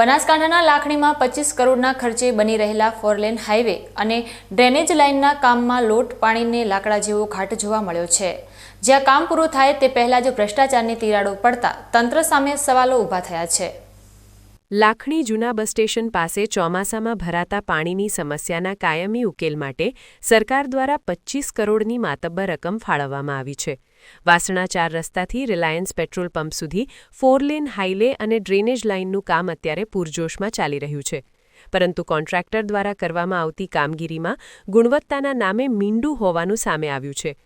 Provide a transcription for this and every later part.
બનાસકાંઠાના લાખણીમાં પચીસ કરોડના ખર્ચે બની રહેલા ફોરલેન હાઈવે અને ડ્રેનેજ લાઇનના કામમાં લોટ પાણીને લાકડા જેવો ઘાટ જોવા મળ્યો છે. જ્યાં કામ પૂરું થાય તે પહેલાં જ ભ્રષ્ટાચારની તિરાડો પડતા તંત્ર સામે સવાલો ઊભા થયા છે. લાખણી જૂના બસ સ્ટેશન પાસે ચોમાસામાં ભરાતા પાણીની સમસ્યાના કાયમી ઉકેલ માટે સરકાર દ્વારા પચીસ કરોડની માતબ્બર રકમ ફાળવવામાં આવી છે. વાસણા ચાર રસ્તાથી રિલાયન્સ પેટ્રોલ પંપ સુધી ફોરલેન હાઈલે અને ડ્રેનેજ લાઇનનું કામ અત્યારે પૂરજોશમાં ચાલી રહ્યું છે. પરંતુ કોન્ટ્રાક્ટર દ્વારા કરવામાં આવતી કામગીરીમાં ગુણવત્તાના નામે મીંડું હોવાનું સામે આવ્યું છે.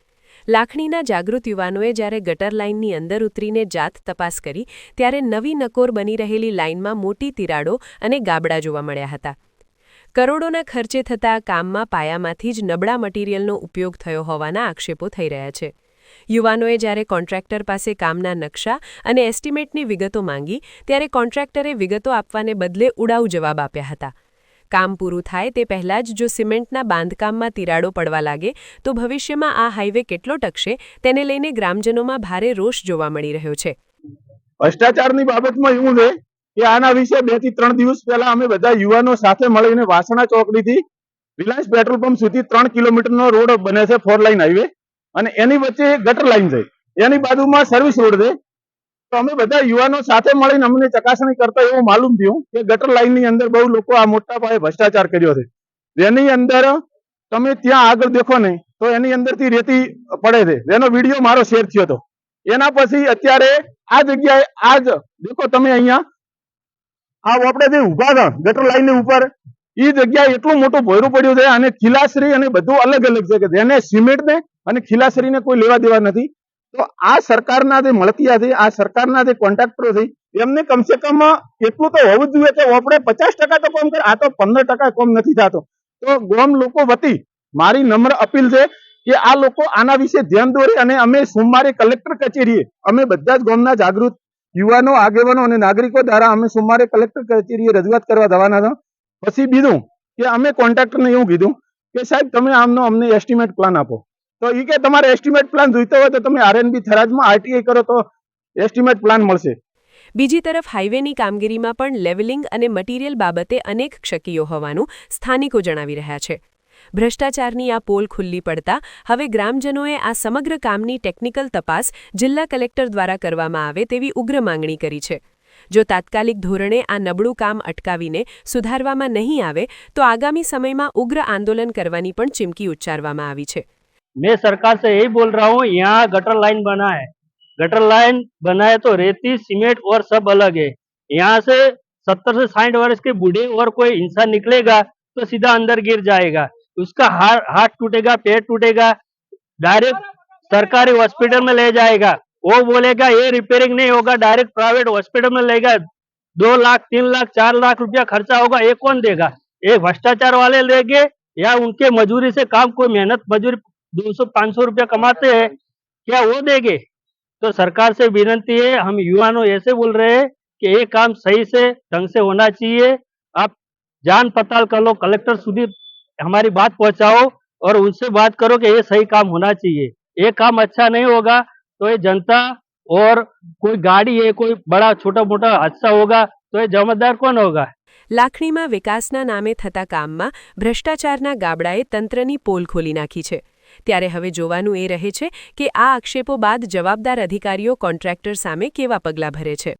લાખણીના જાગૃત યુવાનોએ જ્યારે ગટર લાઇનની અંદર ઉતરીને જાત તપાસ કરી, ત્યારે નવી નકોર બની રહેલી લાઇનમાં મોટી તિરાડો અને ગાબડા જોવા મળ્યા હતા. કરોડોના ખર્ચે થતા કામમાં પાયામાંથી જ નબળા મટીરીયલનો ઉપયોગ થયો હોવાના આક્ષેપો થઈ રહ્યા છે. યુવાનોએ જ્યારે કોન્ટ્રાક્ટર પાસે કામના નકશા અને એસ્ટિમેટની વિગતો માંગી, ત્યારે કોન્ટ્રાક્ટરે વિગતો આપવાને બદલે ઉડાઉ જવાબ આપ્યા હતા. કામ પૂરું થાય તે પહેલાં જ જો સિમેન્ટના બાંધકામમાં તિરાડો પડવા લાગે, તો ભવિષ્યમાં આ હાઈવે કેટલો ટકશે તેને લઈને ગ્રામજનોમાં ભારે રોષ જોવા મળી રહ્યો છે. ભ્રષ્ટાચારની બાબતમાં એવું છે કે આના વિશે બેથી ત્રણ દિવસ પહેલા અમે બધા યુવાનો સાથે મળીને વાસણા ચોકડીથી રિલાયન્સ પેટ્રોલ પંપ સુધી ત્રણ કિલોમીટરનો રોડ બને છે ફોર લાઈન હાઈવે અને એની વચ્ચે ગટર લાઈન છે. એની બાજુમાં સર્વિસ રોડ છે. તો અમે બધા યુવાનો સાથે મળીને અમને ચકાસણી કરતા એવું માલુમ થયું કે ગટર લાઈનની અંદર બહુ લોકો આ મોટા પાયે ભ્રષ્ટાચાર કર્યો છે. જેની અંદર તમે ત્યાં આગળ દેખો ને, તો એની અંદરથી રેતી પડે છે. એનો વીડિયો મારો શેર થયો હતો. એના પછી અત્યારે આ જગ્યાએ આજ દેખો તમે અહીંયા, આ આપણે જે ઊભા હતા, ગટર લાઈન ઉપર એ જગ્યાએ એટલું મોટું ભોયરું પડ્યું છે અને ખીલાશ્રી અને બધું અલગ અલગ છે કે જેને સિમેન્ટ ને અને ખીલાશ્રીને કોઈ લેવા દેવા નથી. તો આ સરકારના જે મળતિયા છે, આ સરકારના જે કોન્ટ્રાક્ટરો છે, એમને કમસે કમ એટલું તો હોવું જ જોઈએ કે આપણે પચાસ ટકા તો કોમ કરે આ તો પંદર ટકા કોમ નથી થતો. તો ગોમ લોકો વતી મારી નમ્ર અપીલ છે કે આ લોકો આના વિશે ધ્યાન દોરે અને અમે સોમવારે કલેક્ટર કચેરીએ, અમે બધા જ ગામના જાગૃત યુવાનો, આગેવાનો અને નાગરિકો દ્વારા અમે સોમવારે કલેક્ટર કચેરીએ રજૂઆત કરવા જવાના હતા. પછી બીજું કે અમે કોન્ટ્રાક્ટરને એવું કીધું કે સાહેબ, તમે આમનો અમને એસ્ટિમેટ પ્લાન આપો. તો એ કે તમારે એસ્ટિમેટ પ્લાન જોઈતો હોય તો તમે આરએનબી થરાદમાં આરટીઆઈ કરો તો એસ્ટિમેટ પ્લાન મળશે. બીજી તરફ હાઈવેની કામગીરીમાં પણ લેવલિંગ અને મટીરીયલ બાબતે અનેક ક્ષકીઓ હોવાનું સ્થાનિકો જણાવી રહ્યા છે. ભ્રષ્ટાચારની આ પોલ ખુલ્લી પડતા હવે ગ્રામજનોએ આ સમગ્ર કામની ટેકનિકલ તપાસ જિલ્લા કલેક્ટર દ્વારા કરવામાં આવે તેવી ઉગ્ર માંગણી કરી છે. જો તાત્કાલિક ધોરણે આ નબળું કામ અટકાવીને સુધારવામાં નહીં આવે, તો આગામી સમયમાં ઉગ્ર આંદોલન કરવાની પણ ચીમકી ઉચ્ચારવામાં આવી છે. मैं सरकार से यही बोल रहा हूँ, यहाँ गटर लाइन बना है। गटर लाइन बना है तो रेती सीमेंट और सब अलग है। यहाँ से सत्तर से साठ वर्ष के बूढ़े और कोई इंसान निकलेगा तो सीधा अंदर गिर जाएगा। उसका हाथ टूटेगा, पैर टूटेगा डायरेक्ट सरकारी हॉस्पिटल में ले जाएगा। वो बोलेगा, ये रिपेयरिंग नहीं होगा डायरेक्ट प्राइवेट हॉस्पिटल में लेगा। दो लाख, तीन लाख, चार लाख रुपया खर्चा होगा, ये कौन देगा? ये भ्रष्टाचार वाले लेंगे या उनके मजूरी से काम कोई मेहनत मजूरी दो सौ पाँच सौ रुपया कमाते हैं क्या वो देंगे तो सरकार से विनती है हम युवानों ऐसे बोल रहे हैं कि ये काम सही से ढंग से होना चाहिए आप जान पड़ताल कर लो कलेक्टर સુધી हमारी बात पहुंचाओ और उनसे बात करो कि ये सही काम होना चाहिए ये काम अच्छा नहीं होगा तो ये जनता और कोई गाड़ी है कोई बड़ा छोटा मोटा हादसा होगा तो ये जवाबदार कौन होगा લાખણીમાં વિકાસના નામે થતા કામમાં ભ્રષ્ટાચારના ગાબડાએ તંત્રની પોલ ખોલી નાખી છે ત્યારે હવે જોવાનું એ રહે છે કે આ આક્ષેપો બાદ જવાબદાર અધિકારીઓ કોન્ટ્રાક્ટર સામે કેવા પગલાં ભરે છે.